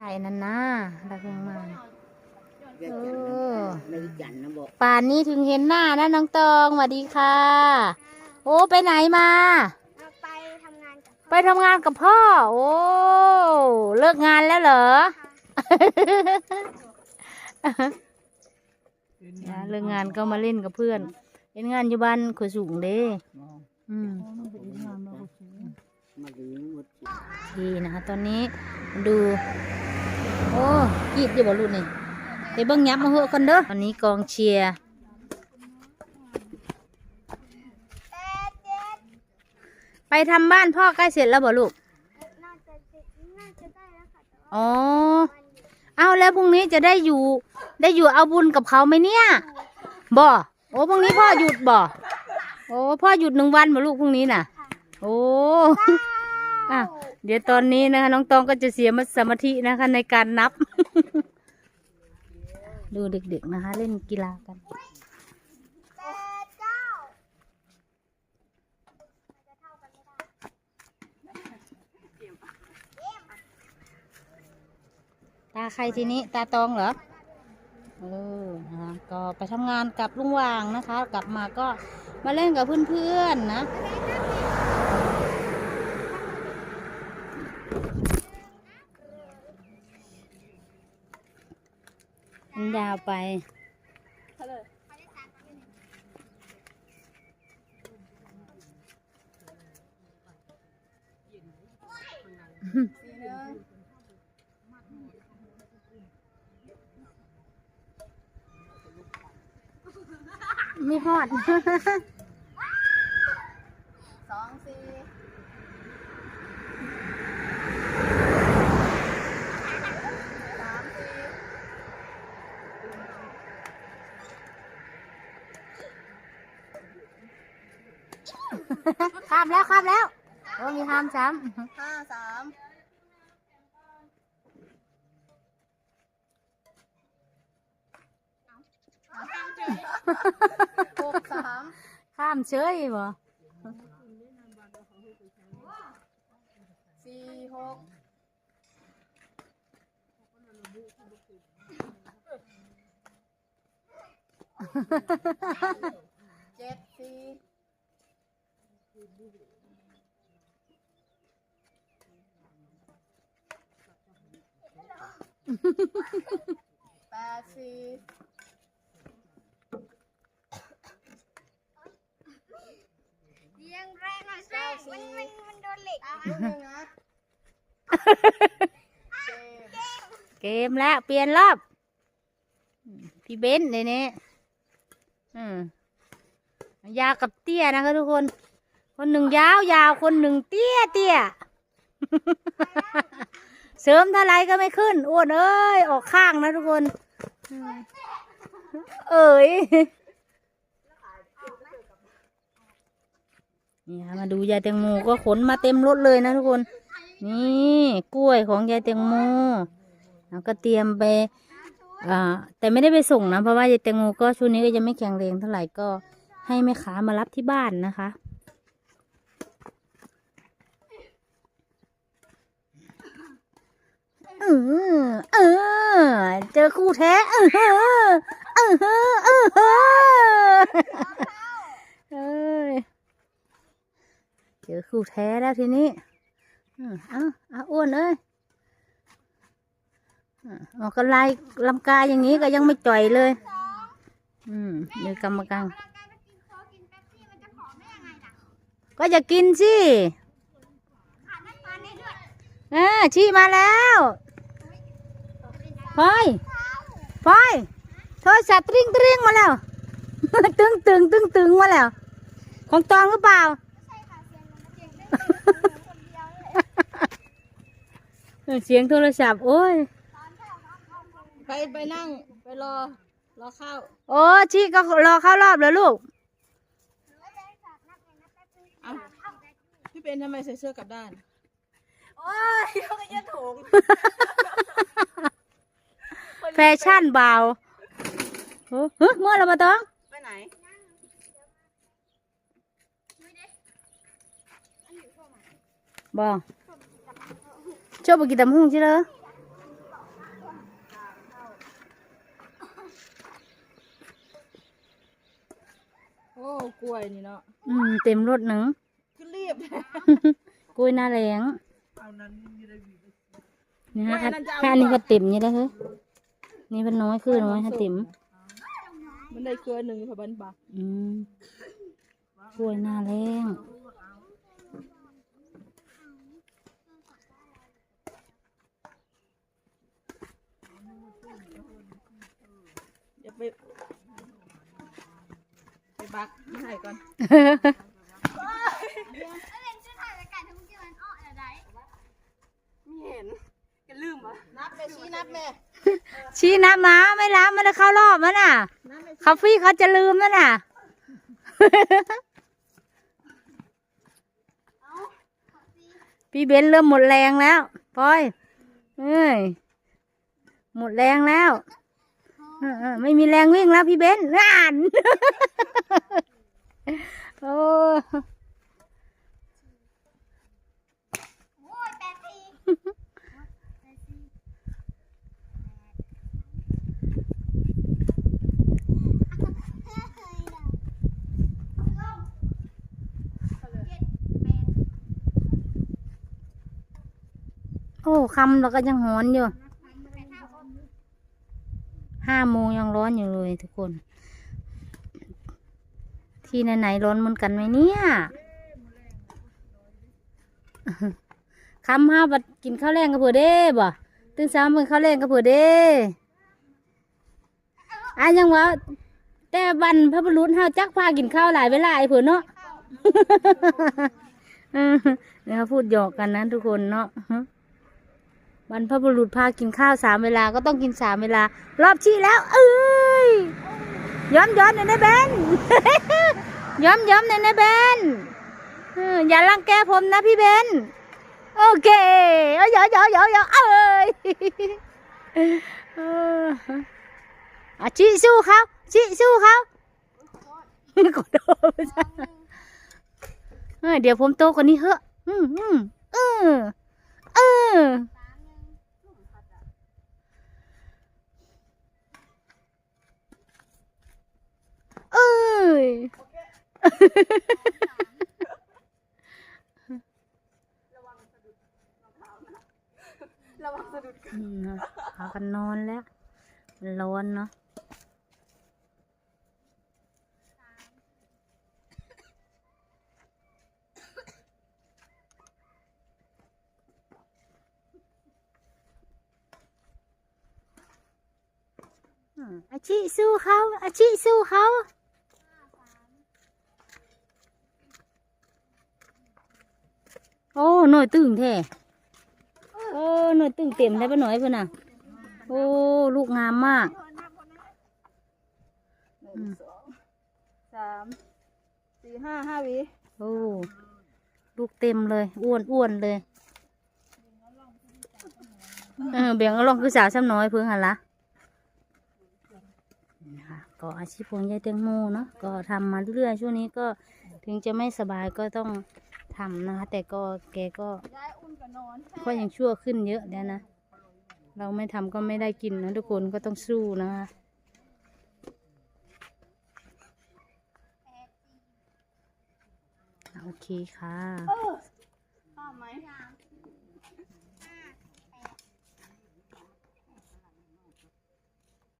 ไข่นั่นนะรักยังมาเรียกเอจันอนะเลยจันนะบอกป่านนี้ถึงเห็นหน้านะน้องตองสวัสดีค่ะ โอ้ไปไหนมา เราไปทำงานกับไปทำงานกับพ่อ โอ้เลิกงานแล้วเหรอ นะเลิกงานก็มาเล่นกับเพื่อนเล่นงานอยู่บ้านขวสูงเด้อืม มาถึงหมดสิดีนะคะตอนนี้ดู โอ้กีดอยู่บ่ลูกนี่ไปเบิ้งยับมาเหอะกันเด้อตอนนี้กองเชียร์ไปทำบ้านพ่อใกล้เสร็จแล้วบ่ลูกอ๋อ เอาแล้วพรุ่งนี้จะได้อยู่ได้อยู่เอาบุญกับเขาไหมเนี่ยบ่โอ้พรุ่งนี้พ่อหยุดบ่โอ้พ่อหยุดหนึ่งวันบ่ลูกพรุ่งนี้น่ะ โอ้ อะเดี๋ยวตอนนี้นะคะน้องตองก็จะเสียมสมาธินะคะในการนับ ดูเด็กๆนะคะ เล่นกีฬากันตาใครทีนี้ตาตองเหรอเออนะคะก็ไปทำงานกับลุงวางนะคะ กลับมาก็มาเล่นกับเพื่อนๆนะ ยาวไปมีฮอด ข้ามแล้วข้ามแล้วโอ้มีข้ามซ้ห้าสามหกสามำข้ามเฉยบ่สี่หกเจ็ดสี่ แปดสี่เรียงแรงหน่อยสิมันมันมันโดนเหล็กเอาอันหนึ่งนะเกมแล้วเปลี่ยนรอบ พี่เบนซ์เลยเนี่ยอืมยากับเตี้ยนะคะทุกคน คนหนึ่งยาวยาวคนหนึ่งเตี้ยเตี้ยเสริมเท่าไรก็ไม่ขึ้นอ้วนเอ้ยออกข้างนะทุกคน เอ้ยนี่ค่ะมาดูยายแตงโมก็ขนมาเต็มรถเลยนะทุกคน นี่กล้วยของยายแตงโมแล้วก็เตรียมไปอ่าแต่ไม่ได้ไปส่งนะเพราะว่ายายแตงโมก็ช่วงนี้ก็ยังไม่แข็งแรงเท่าไหร่ก็ให้แม่ค้ามารับที่บ้านนะคะ อเออ เจอคู่แท้ เออเออเออเออเอ้ยเจอคู่แท้แล้วทีนี้เอาเอาอ้วนเอ้ยออกกำไลลำกายอย่างนี้ก็ยังไม่จ่อยเลย อืมเดี๋ยวกรรมการเวลาการไปกินโค้กกินเป๊ปซี่มันจะผอมได้ยังไงล่ะก็จะกินสิอดอ่าชี้มาแล้ว พลอยพลอยโทรศัพท์ตริ้งตริ้งมาแล้ว ตึงตึงตึงตึงมาแล้ว ของตองหรือเปล่าใช่ค่ะเสียงมันเสียงได้คนเดียวเลยเสียงโทรศัพท์โอ้ย ไปไปนั่งไปรอ รอข้าว โอ้ชี้ก็รอเข้ารอบแล้วลูกเอาพี่เป็นทำไมใส่เสื้อกลับด้าน แฟชั่นเบาเฮ้ยง้อเรามาต้องไปไหนบ่กชอบกินตำหุ่งใช่ไหมโอ้กล้วยนี่เนาะอืมเต็มรถหนึ่งคือรีบกล้วยหน้าแรงเอานั้นนี่ฮะอันนี้ก็เต็มนี่แล้วเฮ้ย นี่มันน้อยคือน้อยฮะเต็มมันได้เครือหนึ่งพอบันปะอืมกล้วยหน้าแรงอย่าไปไปบักไม่ให้ก่อนเล่นชื่อถ่ายรายการทั้งที่มันอ้ออะไรนับแม่ชี้นับแม่ ชี้นะม้าไม่รับไม่ได้เข้ารอบมันน่ะนับแม่เขาฟี่เขาจะลืมมันน่ะพี่เบนเริ่มหมดแรงแล้วพลอยเอ้ยหมดแรงแล้วเออเออไม่มีแรงวิ่งแล้วพี่เบนน่านโอ้ โอ้ยแปดทีแปดทีเจ็ดแปด โอ้ คำเราก็ยังหอนอยู่ห้าโมงยังร้อนอยู่เลยทุกคน ที่ไหนๆร้อนเหมือนกันไหมเนี่ยคำห้าบัดกินข้าวแรงกับเผื่อเด้บ่ตื่นเช้ามึงข้าวแรงกับเผื่อเด้อะยังวะแต่บันพระบรุษเฮาจักพากินข้าวหลายเวลาไอ้เผื่อเนาะเออเนี่ยเขาพูดหยอกกันนะทุกคนเนาะ บรรพบุรุษพากินข้าวสามเวลาก็ต้องกินสามเวลา รอบชี้แล้ว เอ้ยย้อมย้อมในอยนะเบนย้อมย้อมในอยนะเบนอย่ารังแกผมนะพี่เบนโอเคเอ้ยเอะเยอะเยอะเยอะเอ้ยเอออะชี้สู้เขาชี้สู้เขาขอโทษเออเดี๋ยวผมโตกว่านี้เหอะ อืมอืมเออเออ เอ้ยอืมนะพากันนอนแล้ว มันร้อนเนาะอืมอาชิสู้เขาอาชิสู้เขาโอ้ หน่อยตึงแท้โอ้หน่อยตึงเต็มได้ปะหน่อยเพื่อนน่ะ โอ้ลูกงามมากหนึ่งสองสามสี่ห้าห้าหวีโอ้ลูกเต็มเลย อ้วนอ้วนเลยเออเบียงก็ลองคือสาวซ้ำน้อยเพิ่งหันละนี่ค่ะก็อาชีพของยายเตียงโมเนาะก็ทำมาเรื่อยๆช่วงนี้ก็ถึงจะไม่สบายก็ต้อง ทำนะคะ แต่ก็แกก็ยายอุ่นกับนอนก็ยังชั่วขึ้นเยอะแล้วนะ เราไม่ทำก็ไม่ได้กินนะทุกคนก็ต้องสู้นะคะโอเคค่ะเออ